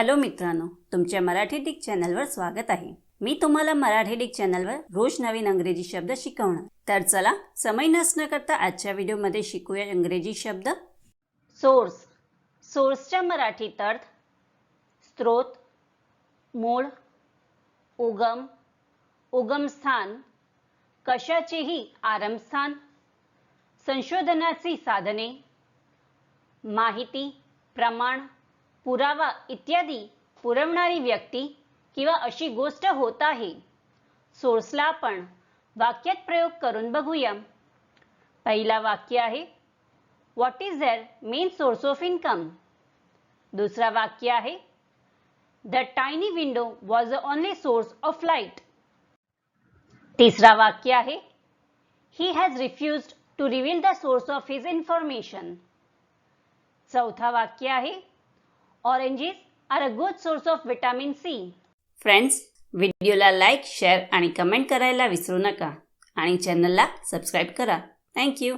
Hello मित्रांनो तुमच्या Marathi Dick चॅनलवर स्वागत आहे. मी तुम्हाला मराठी डिक चॅनलवर रोज नवीन अंग्रेजी शब्द शिकवणार. तर चला समय नसणं करता आजच्या व्हिडिओमध्ये शिकूया इंग्रजी शब्द. सोर्स सोर्सच्या मराठीत अर्थ स्रोत मूळ उगम उगमस्थान कशाचेही आरंभस्थान संशोधनाची साधने माहिती प्रमाण पुरावा इत्यादी पुरवणारी व्यक्ती किंवा अशी गोष्ट होत आहे. सोर्सला आपण वाक्यात प्रयोग करून बघूया. पहिला वाक्य आहे what is there main source of income दुसरा वाक्य आहे the tiny window was a only source of light तिसरा वाक्य आहे he has refused to reveal the source of his information चौथा वाक्य आहे oranges are a good source of vitamin C. Friends व्हिडिओला लाईक शेअर आणि कमेंट करायला विसरू नका. आणि चॅनलला सबस्क्राईब करा. थँक्यू